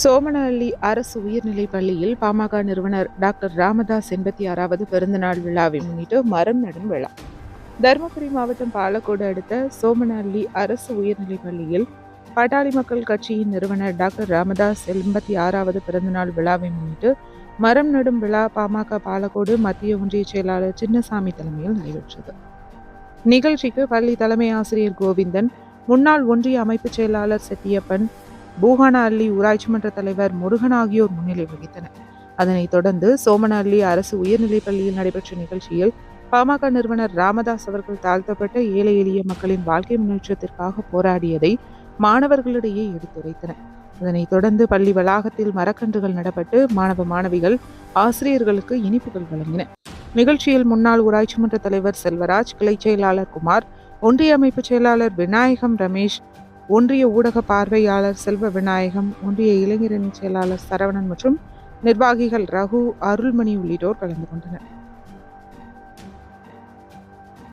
சோமனஹள்ளி அரசு உயர்நிலைப் பள்ளியில் பாமக நிறுவனர் டாக்டர் ராமதாஸ் எண்பத்தி ஆறாவது பிறந்தநாள் விழாவை முன்னிட்டு மரம் நடும் விழா. தருமபுரி மாவட்டம் பாலக்கோடு அடுத்த சோமனஹள்ளி அரசு உயர்நிலைப் பள்ளியில் பாட்டாளி மக்கள் கட்சியின் நிறுவனர் டாக்டர் ராமதாஸ் எண்பத்தி ஆறாவது பிறந்தநாள் விழாவை முன்னிட்டு மரம் நடும் விழா பாமக பாலக்கோடு மத்திய ஒன்றிய செயலாளர் சின்னசாமி தலைமையில் நடைபெற்றது. நிகழ்ச்சிக்கு பள்ளி தலைமை ஆசிரியர் கோவிந்தன் முன்னாள் ஒன்றிய அமைப்புச் செயலாளர் செட்டியப்பன் பூகானஅள்ளி ஊராட்சி மன்ற தலைவர் முருகன் ஆகியோர் முன்னிலை வகித்தனர். அதனைத் தொடர்ந்து சோமனஅள்ளி அரசு உயர்நிலைப் பள்ளியில் நடைபெற்ற நிகழ்ச்சியில் பாமக நிறுவனர் ராமதாஸ் அவர்கள் தாழ்த்தப்பட்ட ஏழை எளிய மக்களின் வாழ்க்கை முன்னேற்றத்திற்காக போராடியதை மாணவர்களிடையே எடுத்துரைத்தனர். அதனைத் தொடர்ந்து பள்ளி வளாகத்தில் மரக்கன்றுகள் நடப்பட்டு மாணவ மாணவிகள் ஆசிரியர்களுக்கு இனிப்புகள் வழங்கின. நிகழ்ச்சியில் முன்னாள் ஊராட்சி மன்ற தலைவர் செல்வராஜ் கிளைச் செயலாளர் குமார் ஒன்றிய அமைப்பு செயலாளர் விநாயகம் ரமேஷ் ஒன்றிய ஊடக பார்வையாளர் செல்வ விநாயகம் ஒன்றிய இளைஞரணி செயலாளர் சரவணன் மற்றும் நிர்வாகிகள் ரகு அருள்மணி உள்ளிட்டோர் கலந்து கொண்டனர்.